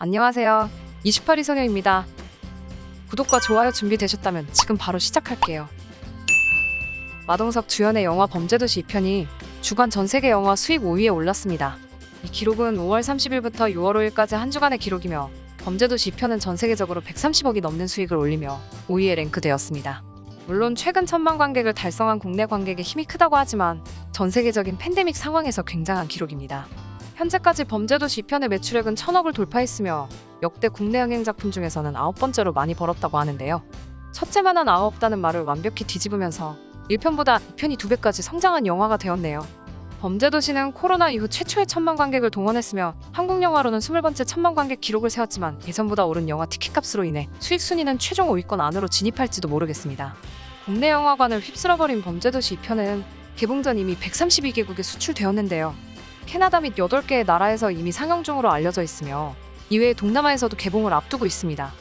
안녕하세요. 28위 소녀입니다. 구독과 좋아요 준비되셨다면 지금 바로 시작할게요. 마동석 주연의 영화 범죄도시 2편이 주간 전 세계 영화 수익 5위에 올랐습니다. 이 기록은 5월 30일부터 6월 5일까지 한 주간의 기록이며 범죄도시 2편은 전 세계적으로 130억이 넘는 수익을 올리며 5위에 랭크되었습니다. 물론 최근 천만 관객을 달성한 국내 관객의 힘이 크다고 하지만 전 세계적인 팬데믹 상황에서 굉장한 기록입니다. 현재까지 범죄도시 2편의 매출액은 천억을 돌파했으며 역대 국내 흥행 작품 중에서는 아홉 번째로 많이 벌었다고 하는데요. 첫째만한 아홉다는 말을 완벽히 뒤집으면서 1편보다 2편이 두 배까지 성장한 영화가 되었네요. 범죄도시는 코로나 이후 최초의 천만 관객을 동원했으며 한국 영화로는 20번째 천만 관객 기록을 세웠지만 예전보다 오른 영화 티켓값으로 인해 수익 순위는 최종 5위권 안으로 진입할지도 모르겠습니다. 국내 영화관을 휩쓸어버린 범죄도시 2편은 개봉 전 이미 132개국에 수출되었는데요. 캐나다 및 8개의 나라에서 이미 상영 중으로 알려져 있으며 이외에 동남아에서도 개봉을 앞두고 있습니다.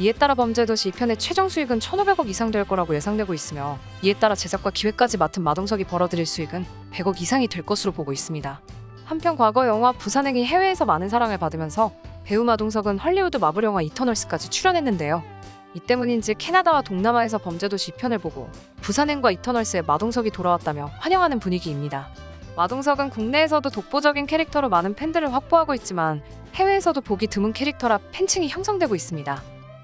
이에 따라 범죄도시 2편의 최종 수익은 1,500억 이상 될 거라고 예상되고 있으며 이에 따라 제작과 기획까지 맡은 마동석이 벌어들일 수익은 100억 이상이 될 것으로 보고 있습니다. 한편 과거 영화 부산행이 해외에서 많은 사랑을 받으면서 배우 마동석은 헐리우드 마블 영화 이터널스까지 출연했는데요. 이 때문인지 캐나다와 동남아에서 범죄도시 2편을 보고 부산행과 이터널스에 마동석이 돌아왔다며 환영하는 분위기입니다. 마동석은 국내에서도 독보적인 캐릭터로 많은 팬들을 확보하고 있지만 해외에서도 보기 드문 캐릭터라 팬층이 형성되고 있습니다.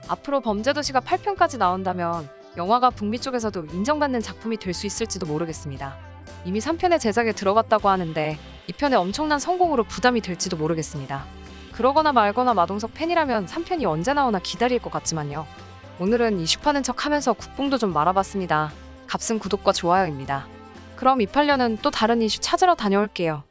앞으로 범죄도시가 8편까지 나온다면 영화가 북미 쪽에서도 인정받는 작품이 될 수 있을지도 모르겠습니다. 이미 3편의 제작에 들어갔다고 하는데 2편의 엄청난 성공으로 부담이 될지도 모르겠습니다. 그러거나 말거나 마동석 팬이라면 3편이 언제 나오나 기다릴 것 같지만요. 오늘은 이슈파는 척 하면서 국뽕도 좀 말아봤습니다. 값은 구독과 좋아요입니다. 그럼 28년은 또 다른 이슈 찾으러 다녀올게요.